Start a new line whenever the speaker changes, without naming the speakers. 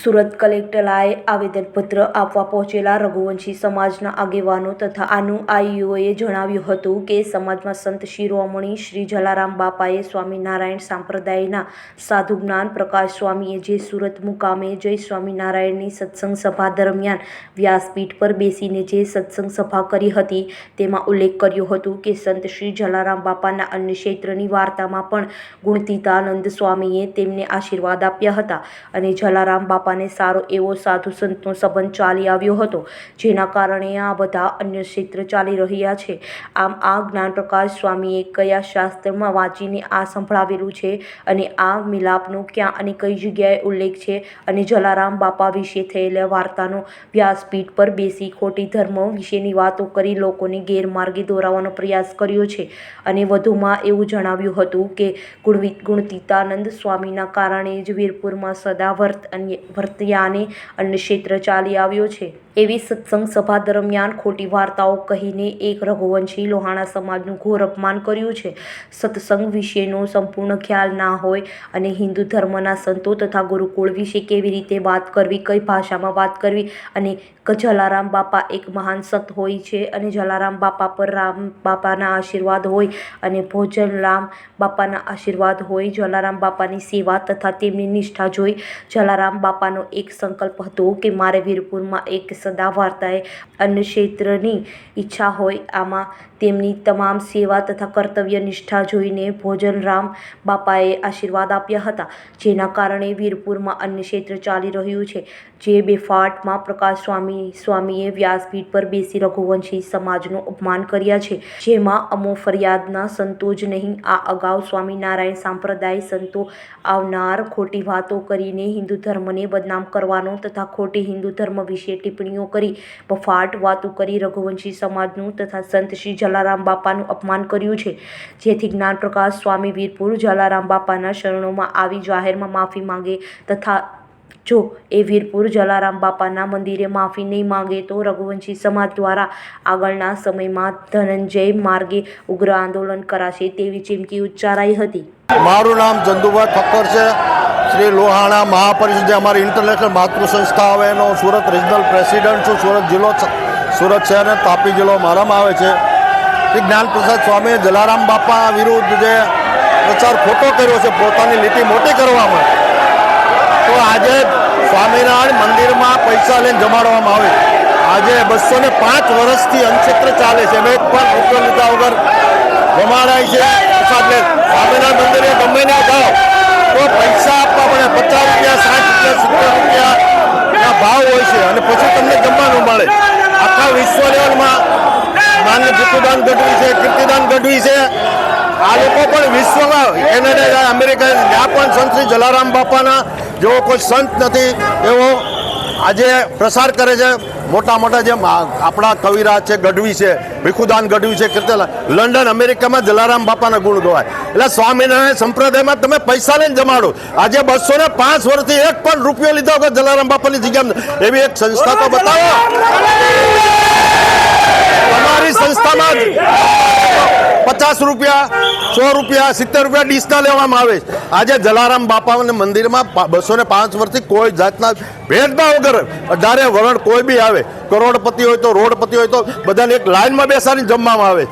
સુરત કલેક્ટરાએ આવેદનપત્ર આપવા પહોંચેલા રઘુવંશી સમાજના આગેવાનો તથા આનુઆઈઓએ જણાવ્યું હતું કે સમાજમાં સંત શિરોમણી શ્રી જલારામ બાપાએ સ્વામિનારાયણ સંપ્રદાયના સાધુ જ્ઞાન, પ્રકાશ સ્વામીએ જે સુરત મુકામે જય સ્વામિનારાયણની સત્સંગ સભા દરમિયાન વ્યાસપીઠ પર બેસીને જે સત્સંગ સભા કરી હતી, તેમાં ઉલ્લેખ કર્યો હતો કે સંત શ્રી જલારામ બાપાના અન્ય ક્ષેત્રની વાર્તામાં પણ ગુણતીતાનંદ સ્વામીએ તેમને આશીર્વાદ આપ્યા હતા અને જલારામ બાપાને સારો એવો સાધુ સંતનો સંબંધ ચાલી આવ્યો હતો, જેના કારણે આ બધા અન્ય ક્ષેત્ર ચાલી રહ્યા છે. આમ આ જ્ઞાન પ્રકાશ સ્વામીએ કયા શાસ્ત્રમાં વાંચીને આ સંભળાવેલું છે અને આ મિલાપનો ક્યાં અને કઈ જગ્યાએ ઉલ્લેખ છે અને જલારામ બાપા વિશે થયેલા વાર્તાનો વ્યાસપીઠ પર બેસી ખોટી ધર્મ વિશેની વાતો કરી લોકોને ગેરમાર્ગે દોરાવાનો પ્રયાસ કર્યો છે. અને વધુમાં એવું જણાવ્યું હતું કે ગુણવી, ગુણતીતાનંદ સ્વામીના કારણે જ વીરપુરમાં સદા વર્ત અન્ય વર્ત્યાને અન્ય ક્ષેત્ર ચાલી આવ્યો છે. એવી સત્સંગ સભા દરમિયાન ખોટી વાર્તાઓ કહીને એક રઘુવંશી લોહાણા સમાજનું ઘોર અપમાન કર્યું છે. સત્સંગ વિશેનો સંપૂર્ણ ખ્યાલ ના હોય અને હિન્દુ ધર્મના સંતો તથા ગુરુકુળ વિશે કેવી રીતે વાત કરવી, કઈ ભાષામાં વાત કરવી અને જલારામ બાપા એક મહાન સંત હોય છે અને જલારામ બાપા પર રામ બાપાના આશીર્વાદ હોય અને ભોજન રામ બાપાના આશીર્વાદ હોય, જલારામ બાપાની સેવા તથા તેમની નિષ્ઠા જોઈ જલારામ બાપાનો એક સંકલ્પ હતો કે મારે વીરપુરમાં એક સદા વાર્તાએ અન્ય ક્ષેત્રની ઈચ્છા હોય, આમાં તેમની તમામ સેવા તથા કર્તવ્ય નિષ્ઠા જોઈને ભોજન રામ બાપાએ આશીર્વાદ આપ્યા હતા. જેના કારણે વીરપુરમાં અન્ય ક્ષેત્ર ચાલી રહ્યું છે. જે બેફાટમાં પ્રકાશ સ્વામી, સ્વામીએ વ્યાસપીઠ પર બેસી રઘુવંશી સમાજનું અપમાન કર્યા છે. જેમાં અમો ફરિયાદના સંતો જ નહીં, આ અગાઉ સ્વામિનારાયણ સાંપ્રદાય સંતો આવનાર ખોટી વાતો કરીને હિન્દુ ધર્મને બદનામ કરવાનો તથા ખોટી હિન્દુ ધર્મ વિશે ટિપ્પણીઓ કરી બફાટ વાતો કરી રઘુવંશી સમાજનું તથા સંત શ્રી જલારામ બાપાનું અપમાન કર્યું છે. જેથી જ્ઞાન પ્રકાશ સ્વામી વીરપુર જલારામ બાપાના શરણોમાં આવી જાહેરમાં માફી માંગે તથા જો એ વીરપુર જલારામ બાપાના મંદિરે માફી નહીં માંગે તો રઘુવંશી સમાજ દ્વારા આગળના સમયમાં ધનંજય માર્ગે ઉગ્ર આંદોલન કરાશે તેવી ચીમકી ઉચ્ચારાઈ હતી.
મારું નામ ચંદુભાઈ ઠક્કર છે. શ્રી લોહાણા મહાપરિષદ અમારી ઇન્ટરનેશનલ માતૃ સંસ્થા આવે, એનો સુરત રિજનલ પ્રેસિડેન્ટ છું, સુરત જિલ્લો સુરત શહેર અને તાપી જિલ્લો મારામાં આવે છે. શ્રી જ્ઞાનપ્રસાદ સ્વામીએ જલારામ બાપા વિરુદ્ધ જે પ્રચાર ખોટો કર્યો છે, પોતાની લીટી મોટી કરવામાં તો આજે સ્વામિનારાયણ મંદિરમાં પૈસા લઈને જમાડવામાં આવે. આજે બસો ને પાંચ વર્ષથી અંક્ષેત્ર ચાલે છે. એક પણ રૂપિયો લીધા વગર જમાડાય છે. સ્વામિનારાયણ મંદિરે ગમે ના જાઓ, તો પૈસા પચાસ રૂપિયા સાઠ રૂપિયા સિત્તેર રૂપિયા ભાવ હોય છે અને પછી તમને જમવાનું મળે. આખા વિશ્વ લેવલમાં માન્ય જીતુદાન ગઢવી છે કીર્તિદાન ગઢવી છે. આ લોકો પણ વિશ્વમાં કેનેડા જાય અમેરિકા ત્યાં પણ સંત શ્રી જલારામ બાપાના જેવો કોઈ સંત નથી એવો આજે પ્રસાર કરે છે. મોટા મોટા જેમ આપણા કવિરાજ છે ગઢવી છે ભીખુદાન ગઢવી છે કીર્તિદાન લંડન અમેરિકામાં જલારામ બાપાના ગુણ ગવાય. એટલે સ્વામિનારાયણ સંપ્રદાયમાં તમે પૈસા લઈને જમાડો. આજે બસો ને પાંચ વર્ષથી એક પણ રૂપિયો લીધો વગર જલારામ બાપાની જગ્યા એવી એક સંસ્થા તો બતાવો. તમારી સંસ્થામાં પચાસ રૂપિયા, સો રૂપિયા, સિત્તેર રૂપિયા ડીશના લેવામાં આવે આજે જલારામ બાપાને મંદિરમાં બસો ને પાંચ વર્ષથી કોઈ જાતના ભેદભાવ વગર અઢારે વરણ કોઈ બી આવે. કરોડપતિ હોય તો રોડપતિ હોય તો બધાને એક લાઈનમાં બેસાડીને જમવામાં આવે.